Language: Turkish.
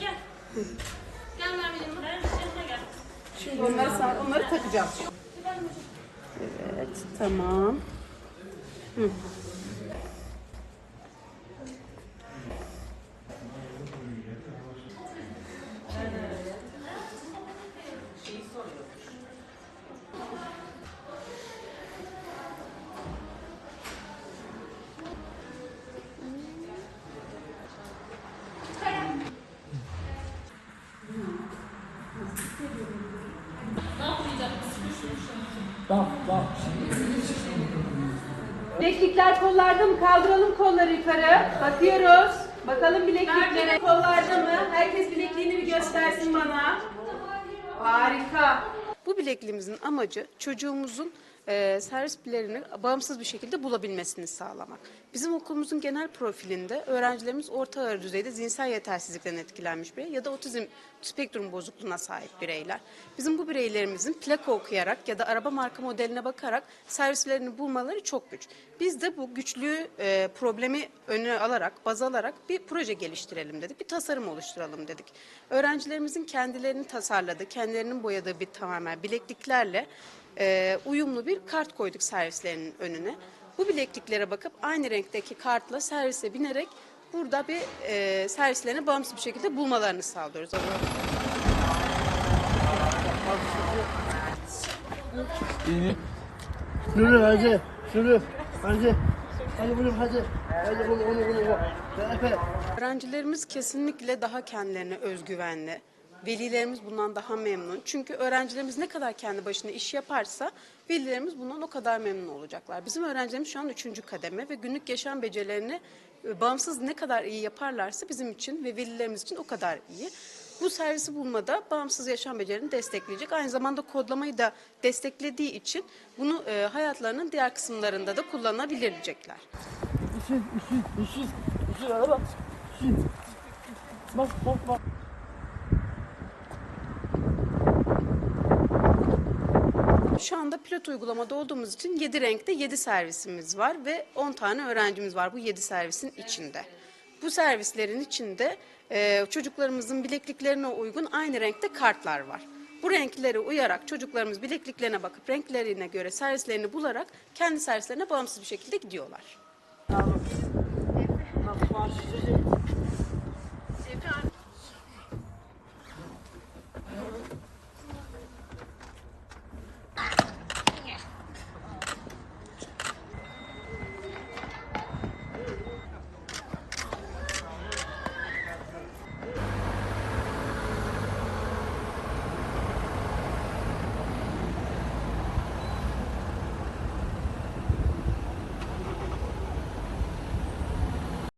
Gel. Gel Merve'cim. Yanına gel. Şimdi onları, sar- onları takacağız. Evet, tamam. Hı. Bileklikler kollarda mı? Kaldıralım kolları yukarı. Bakıyoruz. Bakalım bilekliklere kollarda mı? Herkes bilekliğini bir göstersin bana. Harika. Bu bilekliğimizin amacı çocuğumuzun e, servis bilerini bağımsız bir şekilde bulabilmesini sağlamak. Bizim okulumuzun genel profilinde öğrencilerimiz orta ağır düzeyde zihinsel yetersizlikten etkilenmiş birey ya da otizm spektrum bozukluğuna sahip bireyler. Bizim bu bireylerimizin plaka okuyarak ya da araba marka modeline bakarak servislerini bulmaları çok güç. Biz de bu güçlüğü e, problemi öne alarak, baz alarak bir proje geliştirelim dedik. Bir tasarım oluşturalım dedik. Öğrencilerimizin kendilerini tasarladığı, kendilerinin boyadığı bir tamamen bilekliklerle e, uyumlu bir kart koyduk servislerinin önüne. Bu bilekliklere bakıp aynı renkteki kartla servise binerek burada bir e, servislerini bağımsız bir şekilde bulmalarını sağlıyoruz. Sürü hadi. Sürü. Hadi. Hadi bunu hadi. Hadi bunu bunu bunu. Efe. Öğrencilerimiz kesinlikle daha kendilerine özgüvenli. Velilerimiz bundan daha memnun. Çünkü öğrencilerimiz ne kadar kendi başına iş yaparsa velilerimiz bundan o kadar memnun olacaklar. Bizim öğrencilerimiz şu an üçüncü kademe ve günlük yaşam becerilerini e, bağımsız ne kadar iyi yaparlarsa bizim için ve velilerimiz için o kadar iyi. Bu servisi bulmada bağımsız yaşam becerilerini destekleyecek. Aynı zamanda kodlamayı da desteklediği için bunu e, hayatlarının diğer kısımlarında da kullanabilecekler. İşin. İşin araba. İşin. Bak bak bak. Şu anda pilot uygulamada olduğumuz için 7 renkte 7 servisimiz var ve 10 tane öğrencimiz var bu 7 servisin içinde. Bu servislerin içinde e, çocuklarımızın bilekliklerine uygun aynı renkte kartlar var. Bu renklere uyarak çocuklarımız bilekliklerine bakıp renklerine göre servislerini bularak kendi servislerine bağımsız bir şekilde gidiyorlar. Şişesi.